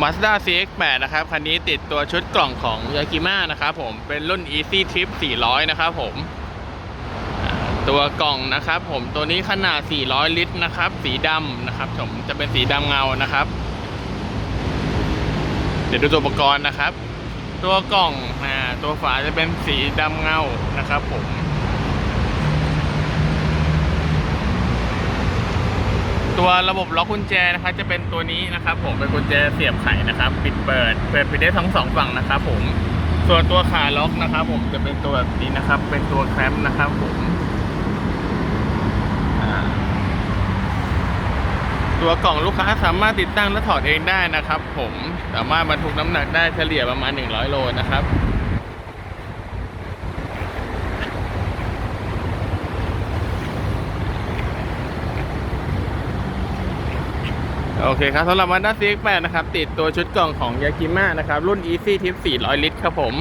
Mazda CX-8 นะครับ คันนี้ติดตัวชุดกล่องของ Yakima นะครับผมเป็นรุ่น Easy Trip 400 นะครับผมตัวกล่องนะครับ ผมตัวนี้ขนาด 400 ลิตรนะครับ สีดำนะครับผมจะเป็นสีดำเงานะครับ เดี๋ยวดูตัวอุปกรณ์นะครับ ตัวกล่องอ่าตัวฝาจะเป็นสีดำเงานะครับผม ตัวระบบล็อกกุญแจนะครับจะเป็นตัวนี้นะครับผมเป็นกุญแจเสียบไขนะครับ ปิดเปิด เปิดปิดได้ทั้งสองฝั่งนะครับผมส่วนตัวขาล็อกนะครับผมจะเป็นตัวแบบนี้นะครับ เป็นตัวแคลมป์นะครับผมตัวกล่องลูกค้าสามารถติดตั้งและถอดเองได้นะครับ ผมสามารถบรรทุกน้ำหนักได้เฉลี่ยประมาณ 100 โลนะครับ โอเคครับสำหรับ Mazda CX-8 นะครับ ติดตัวชุดกล่องของ Yakima นะครับ รุ่น Easy Tip 400 ลิตรครับผม